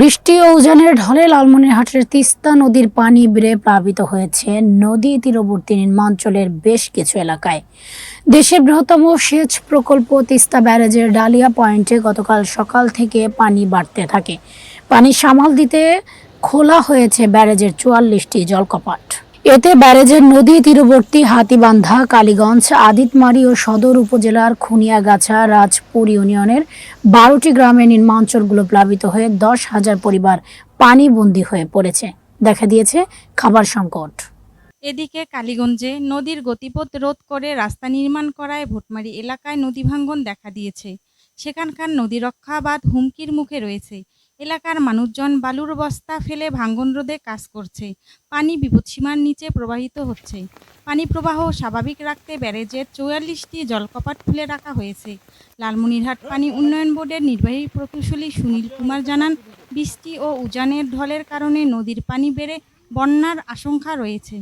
বৃষ্টি ও উজানের ঢলে লালমনিরহাটের তিস্তা নদীর পানি বেড়ে প্লাবিত হয়েছে। নদী তীরবর্তী নির্মাঞ্চলের বেশ কিছু এলাকায়। দেশের বৃহত্তম সেচ প্রকল্প তিস্তা ব্যারেজের ডালিয়া পয়েন্টে গতকাল সকাল থেকে পানি বাড়তে থাকে। পানি সামাল দিতে খোলা হয়েছে ব্যারেজের চুয়াল্লিশটি জলকপাট। এতে ব্যারেজের নদী তীরবর্তী হাতিবান্ধা, কালীগঞ্জ, আদিতমারি ও সদর উপজেলার খুনিয়াগাছা রাজপুর ইউনিয়নের বারোটি গ্রামের নিম্নাঞ্চলগুলো প্লাবিত হয়ে দশ হাজার পরিবার পানিবন্দী হয়ে পড়েছে। দেখা দিয়েছে খাবার সংকট। এদিকে কালীগঞ্জে নদীর গতিপথ রোধ করে রাস্তা নির্মাণ করায় ভোটমারি এলাকায় নদী ভাঙ্গন দেখা দিয়েছে। সেখানকার নদী রক্ষা বাঁধ হুমকির মুখে রয়েছে। এলাকার মানুষজন বালুর বস্তা ফেলে ভাঙ্গন রোধে কাজ করছে। পানি বিপদসীমার নিচে প্রবাহিত হচ্ছে। পানি প্রবাহ স্বাভাবিক রাখতে ব্যারেজের চৌয়াল্লিশটি জলকপাট খুলে রাখা হয়েছে। লালমনিরহাট পানি উন্নয়ন বোর্ডের নির্বাহী প্রকৌশলী সুনীল কুমার জানান, বৃষ্টি ও উজানের ঢলের কারণে নদীর পানি বেড়ে বন্যার আশঙ্কা রয়েছে।